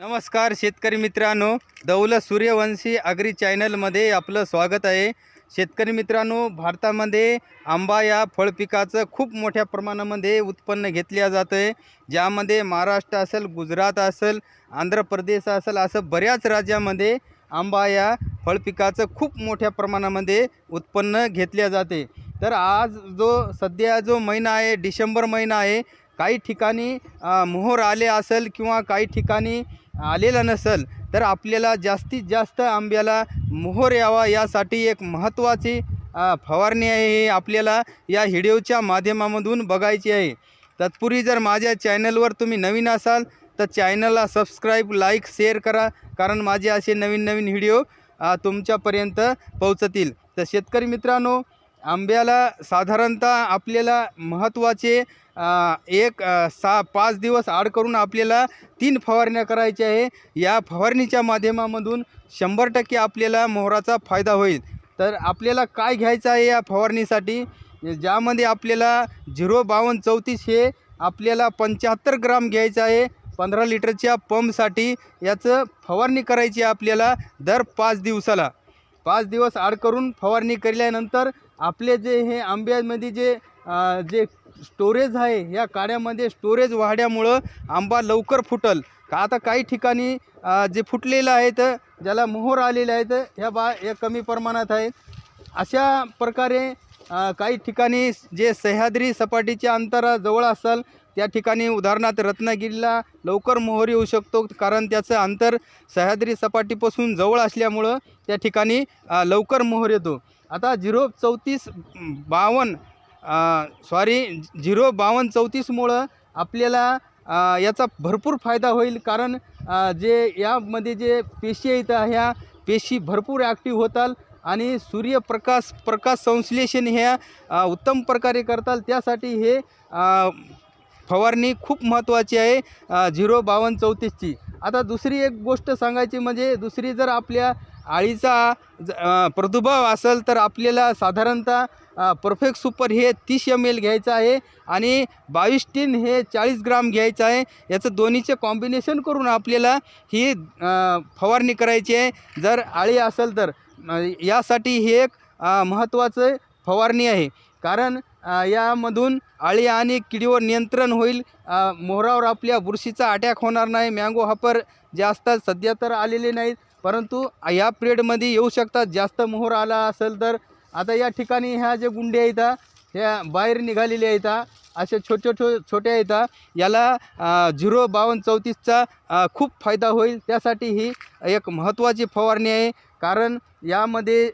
नमस्कार शेतकरी मित्रांनो दौलत सूर्यवंशी अग्री चॅनलमध्ये आपलं स्वागत आहे. शेतकरी मित्रांनो भारतामध्ये आंबा या फळ पिकाचं खूप मोठ्या प्रमाणामध्ये उत्पन्न घेतल्या जातं आहे ज्यामध्ये महाराष्ट्र असेल गुजरात असेल आंध्र प्रदेश असेल असं बऱ्याच राज्यामध्ये आंबा या फळ पिकाचं खूप मोठ्या प्रमाणामध्ये उत्पन्न घेतल्या जाते. तर आज जो सध्या जो महिना आहे डिसेंबर महिना आहे काही ठिकाणी मोहर आले असेल किंवा काही ठिकाणी आलेला नसेल तर आपल्याला जास्तीत जास्त आंब्याला मोहर यावा यासाठी एक महत्त्वाची फवारणी आहे हे आपल्याला या व्हिडिओच्या माध्यमामधून बघायची आहे. तत्पूर्वी जर माझ्या चॅनलवर तुम्ही नवीन असाल तर चॅनलला सबस्क्राईब लाईक शेअर करा कारण माझे असे नवीन नवीन व्हिडिओ तुमच्यापर्यंत पोहोचतील. तर शेतकरी मित्रांनो आंब्याला साधारणतः आपल्याला महत्त्वाचे एक सा सहा पाच दिवस आड करून आपल्याला तीन फवारण्या करायच्या आहे. या फवारणीच्या माध्यमामधून शंभर टक्के आपल्याला मोहराचा फायदा होईल. तर आपल्याला काय घ्यायचं आहे या फवारणीसाठी? ज्यामध्ये आपल्याला झिरो बावन्न चौतीस हे आपल्याला पंच्याहत्तर ग्राम घ्यायचं आहे. पंधरा लिटरच्या पंपसाठी याचं फवारणी करायची आहे आपल्याला दर पाच दिवसाला. पाच दिवस आड करून फवारणी केल्यानंतर आपले जे हे आंब्यामध्ये जे जे स्टोरेज आहे या काड्यामध्ये स्टोरेज वाढल्यामुळं आंबा लवकर फुटल. का आता काही ठिकाणी जे फुटलेलं आहेत ज्याला मोहर आलेले आहेत ह्या बा या कमी प्रमाणात आहेत अशा प्रकारे काही ठिकाणी जे सह्याद्री सपाटीच्या अंतराजवळ असाल त्या ठिकाणी उदाहरणार्थ रत्नागिरीला लवकर मोहर येऊ शकतो कारण त्याचं अंतर सह्याद्री सपाटीपासून जवळ असल्यामुळं त्या ठिकाणी लवकर मोहर येतो. आता झिरो चौतीस बावन्न सॉरी झिरो बावन्न चौतीसमुळं आपल्याला याचा भरपूर फायदा होईल. कारण जे यामध्ये जे पेशी आहेत ह्या पेशी भरपूर ॲक्टिव्ह होतात आणि सूर्यप्रकाश प्रकाश संश्लेषण ह्या उत्तम प्रकारे करतात. त्यासाठी हे फवारणी खूप महत्त्वाची आहे झिरो बावन्न चौतीसची. आता दुसरी एक गोष्ट सांगायची म्हणजे दुसरी जर आपल्या आळीचा प्रादुर्भाव असेल तर आपल्याला साधारणतः परफेक्ट सुपर हे तीस एम एल घ्यायचं आहे आणि बावीस टीन हे चाळीस ग्राम घ्यायचं आहे. याचं दोन्हीचे कॉम्बिनेशन करून आपल्याला ही फवारणी करायची आहे. जर आळी असेल तर यासाठी हे एक महत्त्वाचं फवारणी आहे. कारण यामधून आळी आणि किडीवर नियंत्रण होईल. मोहरावर आपल्या बुरशीचा अटॅक होणार नाही. मँगो हॉपर जे असतात सध्या तर आलेले नाहीत. परंतु या पिरियडमध्ये येऊ शकतात. जास्त मोहर आला असेल तर आता या ठिकाणी ह्या जे गुंडे आहेत ह्या बाहेर निघालेल्या आहेत असे छोटे छो छोटे आहेत याला झिरो बावन्न चौतीसचा खूप फायदा होईल. त्यासाठी ही एक महत्त्वाची फवारणी आहे. कारण यामध्ये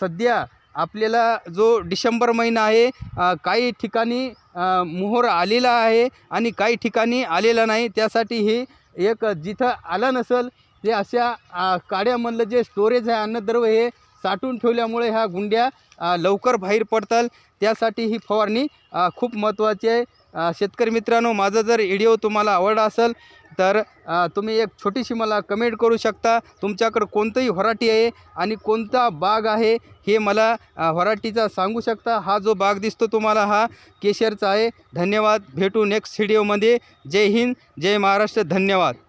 सध्या आपल्याला जो डिसेंबर महिना आहे काही ठिकाणी मोहर आलेला आहे आणि काही ठिकाणी आलेला नाही. त्यासाठी ही एक जिथं आला नसेल हे अशा काड्यामधलं जे स्टोरेज आहे अन्नद्रव्य हे साठवून ठेवल्यामुळे ह्या गुंड्या लवकर बाहेर पडतात. त्यासाठी ही फवारणी खूप महत्त्वाची आहे. शेतकरी मित्रांनो माझा जर व्हिडिओ तुम्हाला आवडला असेल तर तुम्ही एक छोटीशी मला कमेंट करू शकता. तुमच्याकडं कोणतंही व्हरायटी आहे आणि कोणता बाग आहे हे मला अ, सांगू शकता. हा जो बाग दिसतो तुम्हाला हा केशरचा आहे. धन्यवाद. भेटू नेक्स्ट व्हिडिओमध्ये जय हिंद. जय महाराष्ट्र. धन्यवाद.